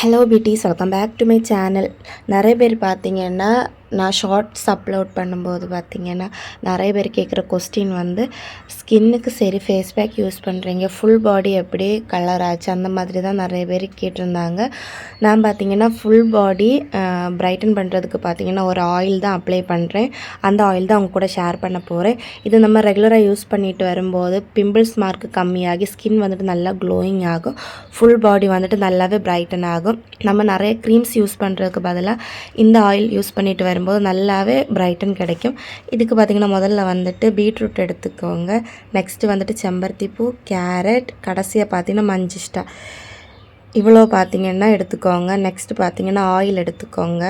Hello beauties welcome back to my channel நிறைய பேர் பார்த்தீங்கன்னா நான் ஷார்ட்ஸ் அப்லோட் பண்ணும்போது பார்த்திங்கன்னா நிறைய பேர் கேட்குற கொஸ்டின் வந்து ஸ்கின்னுக்கு சரி ஃபேஸ் பேக் யூஸ் பண்ணுறீங்க ஃபுல் பாடி எப்படி கலர் ஆச்சு அந்த மாதிரி தான் நிறைய பேர் கேட்டிருந்தாங்க. நான் பார்த்தீங்கன்னா ஃபுல் பாடி பிரைட்டன் பண்ணுறதுக்கு பார்த்தீங்கன்னா ஒரு ஆயில் தான் அப்ளை பண்ணுறேன் அந்த ஆயில் தான் அவங்க கூட ஷேர் பண்ண போகிறேன் இது நம்ம ரெகுலராக யூஸ் பண்ணிட்டு வரும்போது பிம்பிள்ஸ் மார்க் கம்மியாகி ஸ்கின் வந்துட்டு நல்லா க்ளோயிங் ஆகும். ஃபுல் பாடி வந்துட்டு நல்லாவே பிரைட்டன் ஆகும். நம்ம நிறைய க்ரீம்ஸ் யூஸ் பண்ணுறதுக்கு பதிலாக இந்த ஆயில் யூஸ் பண்ணிட்டு வரும்போது நல்லாவே பிரைட்டன் கிடைக்கும். இதுக்கு பார்த்திங்கன்னா முதல்ல வந்துட்டு பீட்ரூட் எடுத்துக்கோங்க. நெக்ஸ்ட்டு வந்துட்டு செம்பருத்தி பூ கேரட் கடைசியாக பார்த்தீங்கன்னா மஞ்சிஷ்டா. இவ்வளோ பார்த்தீங்கன்னா எடுத்துக்கோங்க. நெக்ஸ்ட்டு பார்த்தீங்கன்னா ஆயில் எடுத்துக்கோங்க.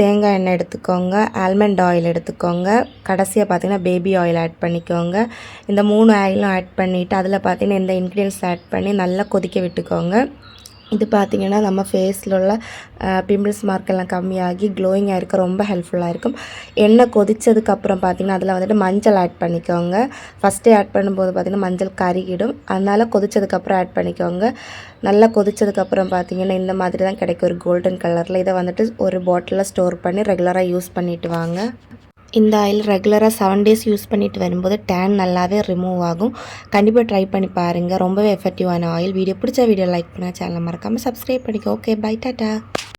தேங்காய் எண்ணெய் எடுத்துக்கோங்க. ஆல்மண்ட் ஆயில் எடுத்துக்கோங்க. கடைசியாக பார்த்தீங்கன்னா பேபி ஆயில் ஆட் பண்ணிக்கோங்க. இந்த மூணு ஆயிலும் ஆட் பண்ணிவிட்டு அதில் பார்த்தீங்கன்னா இந்த இன்க்ரீடியன்ஸ் ஆட் பண்ணி நல்லா கொதிக்க விட்டுக்கோங்க. இது பார்த்தீங்கன்னா நம்ம ஃபேஸில் உள்ள பிம்பிள்ஸ் மார்க்கெல்லாம் கம்மியாகி க்ளோயிங்காக இருக்க ரொம்ப ஹெல்ப்ஃபுல்லாக இருக்கும். எண்ணெய் கொதித்ததுக்கப்புறம் பார்த்தீங்கன்னா அதில் வந்துட்டு மஞ்சள் ஆட் பண்ணிக்கோங்க. ஃபஸ்ட்டே ஆட் பண்ணும்போது பார்த்தீங்கன்னா மஞ்சள் கருகிடும். அதனால் கொதித்ததுக்கப்புறம் ஆட் பண்ணிக்கோங்க. நல்லா கொதிச்சதுக்கப்புறம் பார்த்தீங்கன்னா இந்த மாதிரி தான் கிடைக்கும். ஒரு கோல்டன் கலரில் இதை வந்துட்டு ஒரு பாட்டிலில் ஸ்டோர் பண்ணி ரெகுலராக யூஸ் பண்ணிவிட்டு வாங்க. இந்த ஆயில் ரெகுலராக செவன் டேஸ் யூஸ் பண்ணிட்டு வரும்போது டேன் நல்லாவே ரிமூவ் ஆகும். கண்டிப்பாக ட்ரை பண்ணி பாருங்கள் ரொம்பவே எஃபெக்டிவான ஆயில் வீடியோ பிடிச்ச வீடியோ லைக் பண்ணால் சேனலை மறக்காமல் சப்ஸ்கிரைப் பண்ணிக்கோ. Okay bye tata